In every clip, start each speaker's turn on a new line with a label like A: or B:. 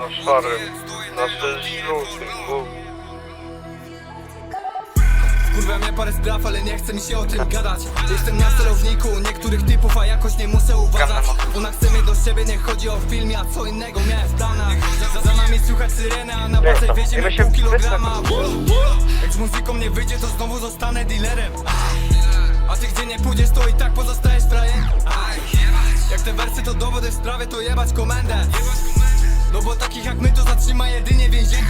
A: Na szarym, na bo...
B: Kurwa mnie parę spraw, ale nie chce mi się o tym gadać. Jestem na celowniku niektórych typów, a jakoś nie muszę uważać. Ona chce mnie do siebie, nie chodzi o film, a co innego miałem w planach. Za, za nami słychać syreny, a na wieziemy
A: Ile się
B: pół kilograma? Jak z muzyką nie wyjdzie, to znowu zostanę dealerem. A ty gdzie nie pójdziesz, to i tak pozostajesz frajem Jak te wersy to dowody w sprawie, to jebać komendę No bo takich jak my to zatrzyma jedynie więzienie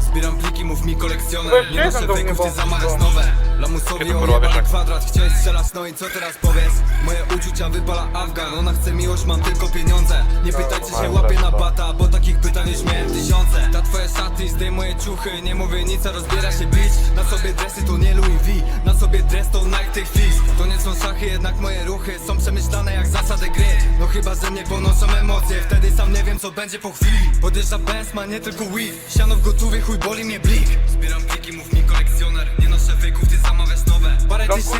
B: Zbieram pliki, mów mi kolekcjoner. Nie noszę fejków, ty
A: bo-
B: nowe. Lamusowi ojebany
A: jak-
B: kwadrat. Chciałeś strzelać, no i co teraz powiesz? Moje uczucia wypala Afgan. Ona chce miłość, mam tylko pieniądze. Nie pytajcie się, łapię na
A: tak.
B: bata Bo takich pytań już miałem tysiące. Ta twoje szaty, zdejmuję ciuchy Nie mówię nic, a rozbiera się bić Na sobie dresy to nie Louis V Na sobie dres to Nike fix. To nie są szachy, jednak moje ruchy Są przemyślane jak zasady gry. No chyba, że mnie ponoszą emocje Wtedy sam nie wiem co będzie po chwili. Podjeżdża Benz, ma nie tylko weed. Siano w gotówy, chuj boli mnie blik. Zbieram pliki, mów mi kolekcjoner. Nie noszę fejków, ty zamawiasz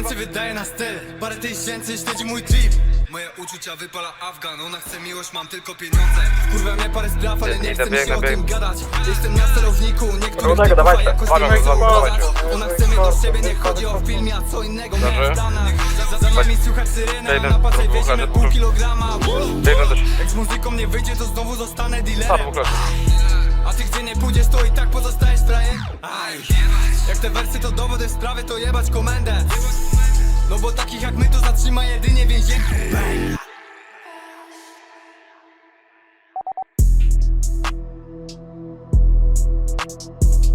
B: tysięcy wydaje na styl. Parę tysięcy śledzi mój trip. Moje uczucia wypala Afgan. Ona chce miłość, mam tylko pieniądze. Kurwa mnie parę spraw, ale nie chce mi się o tym gadać. Jestem na celowniku, niektórych
A: Dobra,
B: typów, a
A: dawajcie.
B: jakoś nie chcę uważać
A: dawajcie.
B: Ona chce mnie do siebie, nie chodzi o film, a co innego miałem w planach Za, nami słychać
A: Jeden
B: na wieziemy
A: razy
B: pół kilograma. Jak z muzyką nie wyjdzie, to znowu zostanę dealerem te wersy to dowody w sprawie, to jebać komendę No bo takich jak my to zatrzyma jedynie więzienie.